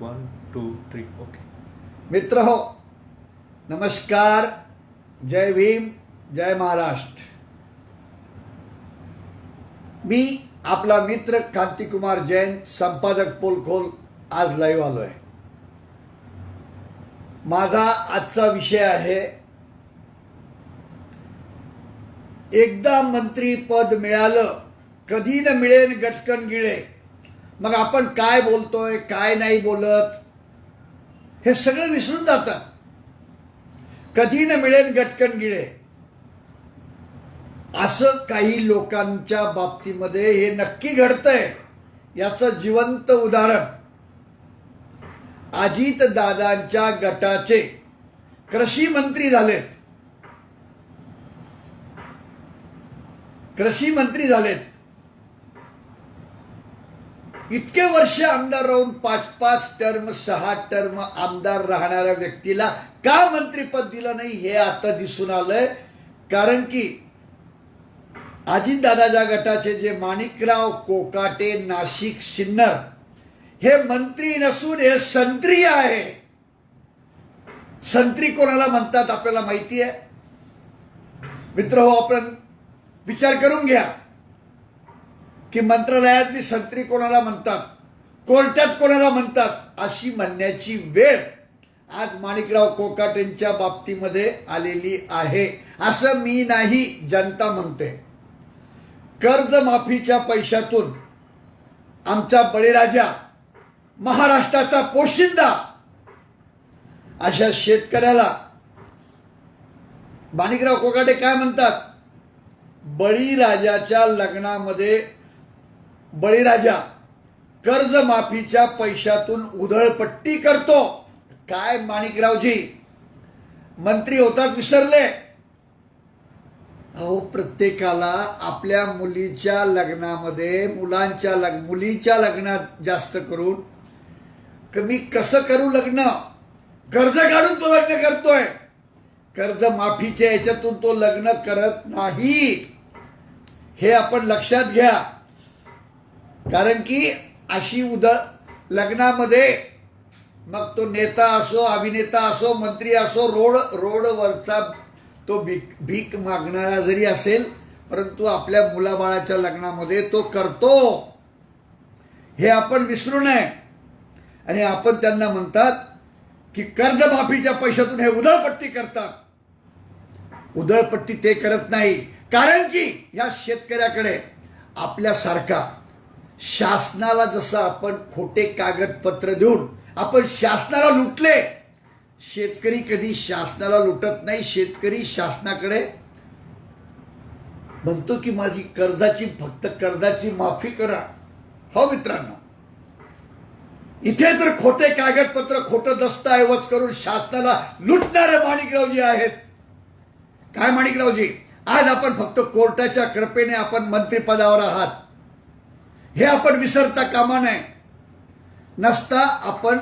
One two three okay मित्र हो नमस्कार जय भीम जय महाराष्ट्र। मी आपला मित्र कांतिकुमार जैन संपादक पोलखोल आज लाईव्ह आलो आहे माझा आजचा विषय आहे एकदा मंत्रीपद मिळालं कधी न मिळेल गटकन गिळे. मग आपण काय बोलतोय काय नाही बोलत हे सगळं विसरून जातात. कधी न मिळेल गटकन गिळे. असं काही लोकांच्या बाबतीमध्ये हे नक्की घडतंय. याचं जिवंत उदाहरण अजित दादांच्या गटाचे कृषी मंत्री झालेत. कृषी मंत्री झालेत. इतके वर्ष आमदार राहून पाच पाच टर्म सहा टर्म आमदार राहणाऱ्या व्यक्तीला का मंत्रीपद दिलं नाही हे आता दिसून आलंय. कारण की अजितदादाच्या गटाचे जे माणिकराव कोकाटे नाशिक सिन्नर हे मंत्री नसून हे संत्री आहे. संत्री कोणाला म्हणतात आपल्याला माहिती आहे? मित्र हो आपण विचार करून घ्या. की मंत्रालयात मी संत्री कोणाला म्हणतात? कोर्टात कोणाला म्हणतात? अशी म्हणण्याची वेळ आज माणिकराव कोकाटेंच्या बाबतीमध्ये आलेली आहे. असं मी नाही जनता म्हणते. कर्जमाफीच्या पैशातून आमचा बळीराजा महाराष्ट्राचा पोशिंदा अशा शेतकऱ्याला माणिकराव कोकाटे काय म्हणतात? बळीराजाच्या लग्नामध्ये बळीराजा कर्जमाफीच्या पैशातून उधळपट्टी करतो. काय माणिकरावजी? मंत्री होतात विसरले. अहो प्रत्येकाला आपल्या मुलीच्या लग्नामध्ये मुलांच्या लग्न मुलीच्या लग्नात जास्त करून कमी कसं करू लग्न? कर्ज काढून तो लग्न करतोय. कर्ज माफीच्या याच्यातून तो लग्न करत नाही. हे आपण लक्षात घ्या. कारण की अशी उद लग्नामध्ये मग तो नेता असो अभिनेता असो मंत्री असो रोड रोडवरचा तो भीक भीक मागणारा जरी असेल परंतु आपल्या मुलाबाळाच्या लग्नामध्ये तो करतो. हे आपण विसरू नये. आणि आपण त्यांना म्हणतात की कर्जमाफीच्या पैशातून हे उधळपट्टी करतात. उधळपट्टी ते करत नाही. कारण की ह्या शेतकऱ्याकडे आपल्यासारखा शासनाला जसं आपण खोटे कागदपत्र देऊन आपण शासनाला लुटले शेतकरी कधी शासनाला लुटत नाही शेतकरी शासनाकडे म्हणतो की माझी कर्जाची फक्त कर्जाची माफी करा. हो मित्रांनो इथे तर खोटे कागदपत्र खोटं दस्तऐवज करून शासनाला लुटणारे माणिकरावजी आहेत. काय माणिकरावजी? आज आपण फक्त कोर्टाच्या कृपेने आपण मंत्रिपदावर आहात. हे आपण विसरता कामा नये. नसता आपण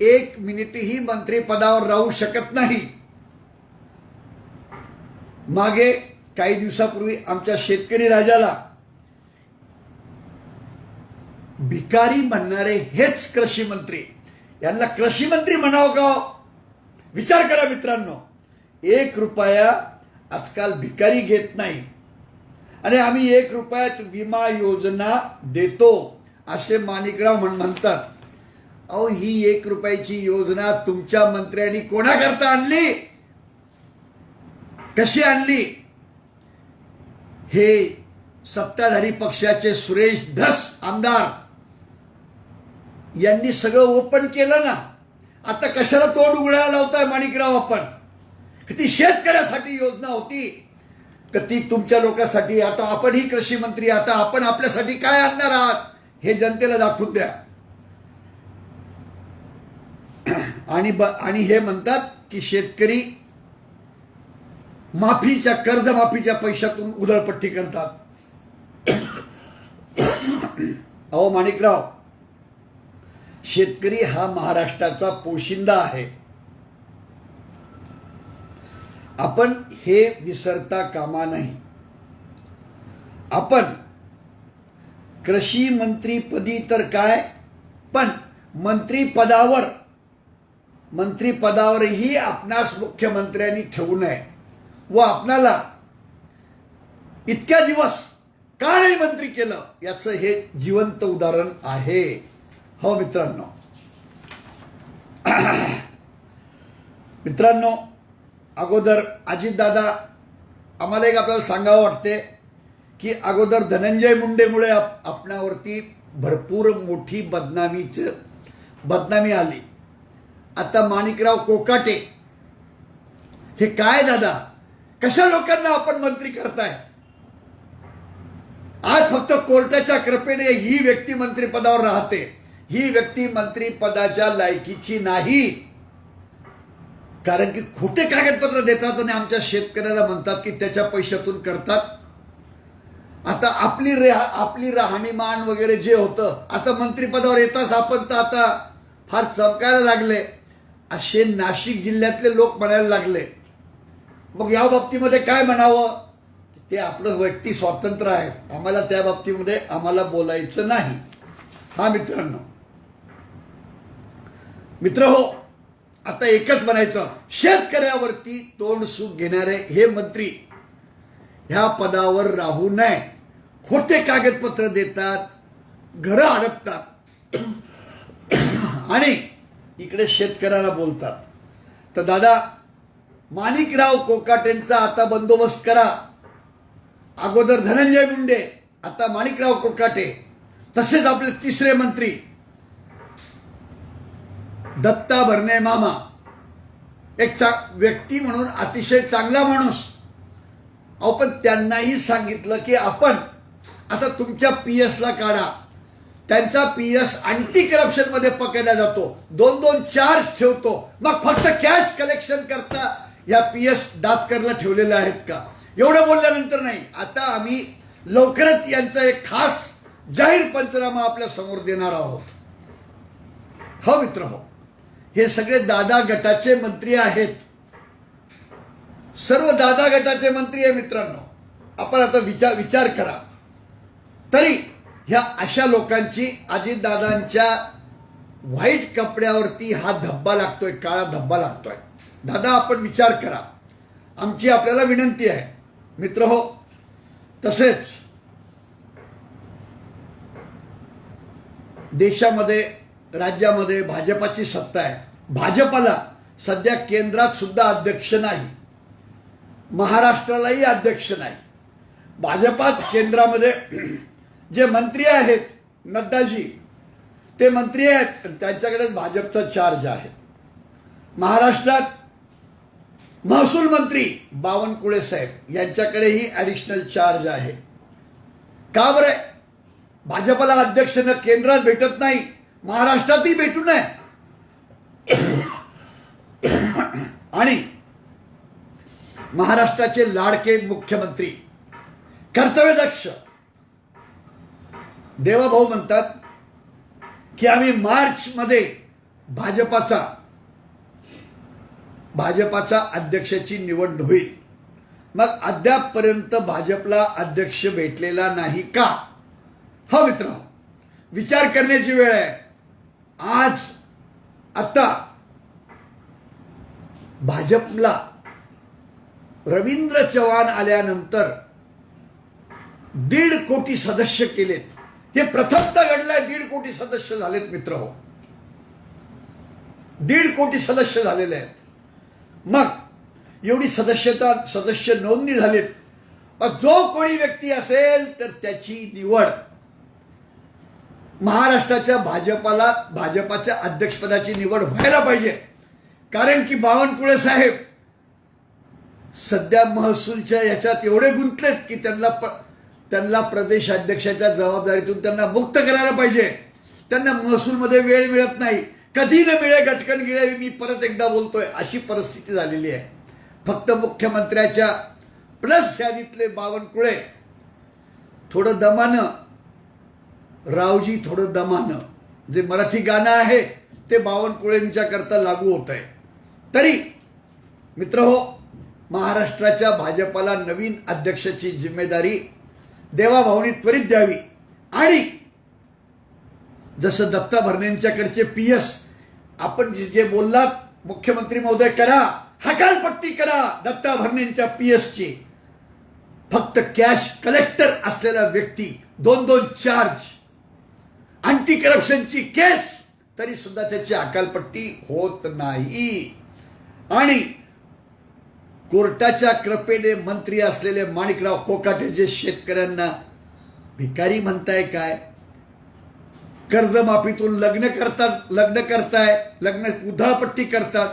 एक मिनिटही मंत्रिपदावर राहू शकत नाही. मागे काही दिवसापूर्वी आमच्या शेतकरी राजाला भिकारी म्हणणारे हेच कृषी मंत्री. यांना कृषी मंत्री म्हणावं का हो? विचार करा मित्रांनो. एक रुपया आजकाल भिकारी घेत नाही. आणि आम्ही एक रुपयात विमा योजना देतो असे माणिकराव म्हण म्हणतात. अहो ही एक रुपयाची योजना तुमच्या मंत्र्यांनी कोणाकरता आणली? कशी आणली? हे सत्ताधारी पक्षाचे सुरेश धस आमदार यांनी सगळं ओपन केलं ना आता कशाला तोंड उघडायला लावताय माणिकराव आपण? ती शेतकऱ्यासाठी योजना होती? तर ती तुमच्या लोकांसाठी आता आपणही कृषी मंत्री आता आपण आपल्यासाठी काय आणणार आहात हे जनतेला दाखवून द्या. आणि ब आणि हे म्हणतात की शेतकरी माफीच्या कर्जमाफीच्या पैशातून उधळपट्टी करतात. अहो माणिकराव शेतकरी हा महाराष्ट्राचा पोशिंदा आहे. आपण हे विसरता कामा नाही. आपण कृषी मंत्रीपदी तर काय पण मंत्रीपदावर मंत्रीपदावरही आपणास मुख्यमंत्र्यांनी ठेवू नये. व आपणाला इतक्या दिवस का नाही मंत्री केलं याचं हे जिवंत उदाहरण आहे. हो मित्रांनो. मित्रांनो अगोदर अजितदादा आम्हाला एक आपल्याला सांगावं वाटते की अगोदर धनंजय मुंडेमुळे आप आपणावरती भरपूर मोठी बदनामीचं बदनामी आली. आता माणिकराव कोकाटे हे काय दादा? कशा लोकांना आपण मंत्री करताय? आज फक्त कोर्टाच्या कृपेने ही व्यक्ती मंत्रिपदावर राहते. ही व्यक्ती मंत्रिपदाच्या लायकीची नाही. कारण की खोटे कागदपत्र देतात आणि आमच्या शेतकऱ्याला म्हणतात की त्याच्या पैशातून करतात. आता आपली रेहा आपली राहणीमान वगैरे जे होतं आता मंत्रिपदावर येताच आपण तर आता फार चमकायला लागले. असे नाशिक जिल्ह्यातले लोक म्हणायला लागले. मग या बाबतीमध्ये काय म्हणावं? ते आपलं व्यक्ती स्वातंत्र्य आहे. आम्हाला त्या बाबतीमध्ये आम्हाला बोलायचं नाही. हा मित्रांनो. मित्र हो आता एकच म्हणायचं. शेतकऱ्यावरती तोंड सुख घेणारे हे मंत्री ह्या पदावर राहू नये. खोटे कागदपत्र देतात घरं अडकतात आणि इकडे शेतकऱ्याला बोलतात. तर दादा माणिकराव कोकाटेंचा आता बंदोबस्त करा. अगोदर धनंजय मुंडे आता माणिकराव कोकाटे. तसेच आपले तिसरे मंत्री. दत्ता भरणे मामा. एक चा व्यक्ती म्हणून अतिशय चांगला माणूस. अहो पण त्यांनाही सांगितलं की आपण आता तुमच्या पी एसला काढा. त्यांचा पी एस अँटी करप्शनमध्ये पकडला जातो. दोन दोन चार्ज ठेवतो. मग फक्त कॅश कलेक्शन करता या पी एस दातकरला ठेवलेल्या आहेत का? एवढं बोलल्यानंतर नाही. आता आम्ही लवकरच यांचा एक खास जाहीर पंचनामा आपल्यासमोर देणार आहोत. हो मित्र हो. हे सगळे दादा गटाचे मंत्री आहेत. सर्व दादा गटाचे मंत्री आहे मित्रांनो. आपण आता विचार विचार करा. तरी ह्या अशा लोकांची अजितदादांच्या व्हाईट कपड्यावरती हा धब्बा लागतोय काळा धब्बा लागतोय. दादा आपण विचार करा. आमची आपल्याला विनंती आहे. मित्र हो तसेच देशामध्ये राज्यामध्ये भाजपाची सत्ता आहे. भाजपाला सध्या केंद्रात सुद्धा अध्यक्ष नाही. महाराष्ट्रालाही अध्यक्ष नाही. भाजपात केंद्रामध्ये जे मंत्री आहेत नड्डाजी ते मंत्री आहेत त्यांच्याकडेच त्यांच्याकडे भाजपचा चार्ज आहे. महाराष्ट्रात महसूल मंत्री बावनकुळे साहेब यांच्याकडेही ॲडिशनल चार्ज आहे. का बरं? भाजपला अध्यक्ष न केंद्रात भेटत नाही महाराष्ट्रातही भेटू नये. आणि महाराष्ट्राचे लाडके मुख्यमंत्री कर्तव्यदक्ष. देवाभाऊ म्हणतात की आम्ही मार्च मध्ये भाजपाचा भाजपाचा अध्यक्षाची निवड होईल. मग अद्यापपर्यंत भाजपला अध्यक्ष भेटलेला नाही का? हो मित्र विचार करण्याची वेळ आहे. आज आता भाजपला रवींद्र चव्हाण आल्यानंतर दीड कोटी सदस्य केलेत. हे प्रथमता घडलंय दीड कोटी सदस्य झालेत मित्र हो. दीड कोटी सदस्य झालेले आहेत. मग एवढी सदस्यता सदस्य नोंदणी झालीत. जो कोणी व्यक्ती असेल तर त्याची निवड. महाराष्ट्राच्या भाजपाला भाजपाच्या अध्यक्षपदाची निवड व्हायला पाहिजे. कारण की बावनकुळे साहेब सध्या महसूलच्या याच्यात एवढे गुंतलेत की त्यांना प त्यांना प्रदेश अध्यक्षाच्या जबाबदारीतून त्यांना मुक्त करायला पाहिजे. त्यांना महसूलमध्ये वेळ मिळत नाही. कधी न मिळे गटकन गिळे मी परत एकदा बोलतोय अशी परिस्थिती झालेली आहे. फक्त मुख्यमंत्र्याच्या प्लस यादीतले बावनकुळे थोडं दमानं रावजी थोडं दमानं. जे मराठी गाणं आहे ते बावनकुळेंच्या करता लागू होत आहे तरी मित्र हो महाराष्ट्राच्या भाजपाला नवीन अध्यक्षाची जिम्मेदारी देवाभावनी त्वरित द्यावी. आणि जसं दत्ता भरणेंच्याकडचे पी एस आपण जे बोललात मुख्यमंत्री महोदय करा. हकालपट्टी करा दत्ता भरणेंच्या पी ची फक्त कॅश कलेक्टर असलेला व्यक्ती दोन दोन चार्ज. अँटी करप्शनची केस तरी सुद्धा त्याची अकालपट्टी होत नाही. आणि कोर्टाच्या कृपेने मंत्री असलेले माणिकराव कोकाटे जे शेतकऱ्यांना भिकारी म्हणताय काय? कर्जमाफीतून लग्न करतात लग्न करताय लग्न उधळपट्टी करतात.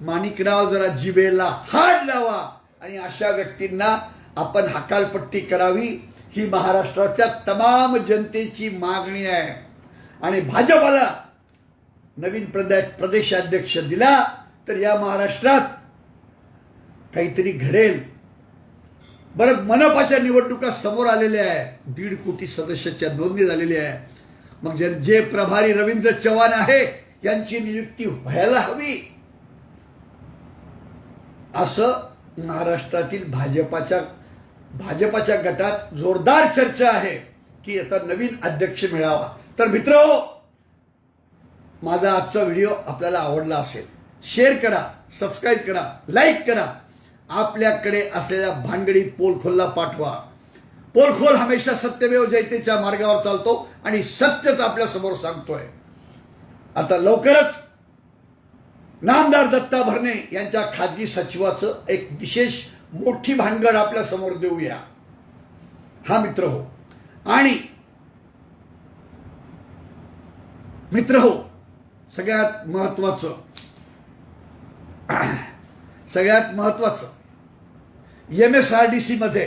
माणिकराव जरा जिबेला हाड लावा आणि अशा व्यक्तींना आपण हकालपट्टी करावी. ही महाराष्ट्राच्या तमाम जनतेची मागणी आहे. आणि भाजपाला नवीन प्रदेश प्रदेशाध्यक्ष दिला तर या महाराष्ट्रात काहीतरी घडेल. बरं मनपाच्या निवडणुका समोर आलेल्या आहे. दीड कोटी सदस्याच्या नोंदणी झालेली आहे. मग जे जे प्रभारी रवींद्र चव्हाण आहे यांची नियुक्ती व्हायला हवी. असं महाराष्ट्रातील भाजपाच्या भाजपाच्या गटात जोरदार चर्चा आहे की आता नवीन अध्यक्ष मिळावा. तर मित्र माझा आजचा व्हिडिओ आपल्याला आवडला असेल शेअर करा सबस्क्राईब करा लाईक करा. आपल्याकडे असलेल्या भानगडी पोलखोलला पाठवा. पोलखोल हमेशा सत्यमेव जयतेच्या मार्गावर चालतो आणि सत्यच आपल्यासमोर सांगतोय. आता लवकरच नामदार दत्ता भरणे यांच्या खाजगी सचिवाचं एक विशेष मोठी भानगड आपल्यासमोर देऊया. हा मित्र हो. आणि मित्र हो सगळ्यात महत्वाचं. सगळ्यात महत्वाचं. M S R D C मध्ये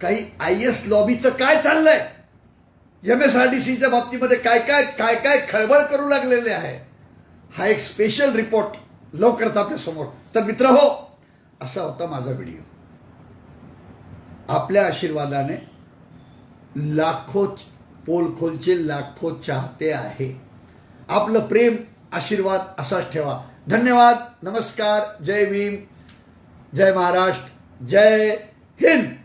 काही आय एस लॉबीचं काय चाललंय? एम एस आर डी सीच्या बाबतीमध्ये काय काय काय काय खळबळ करू लागलेले आहे? हा एक स्पेशल रिपोर्ट लवकरच आपल्यासमोर. तर मित्र हो असा होता माझा व्हिडिओ आपल्या आशीर्वादाने लाखो पोलखोलचे लाखो चाहते आहे. आपलं प्रेम आशीर्वाद असाच ठेवा. धन्यवाद. नमस्कार. जय भीम. जय महाराष्ट्र. जय हिंद.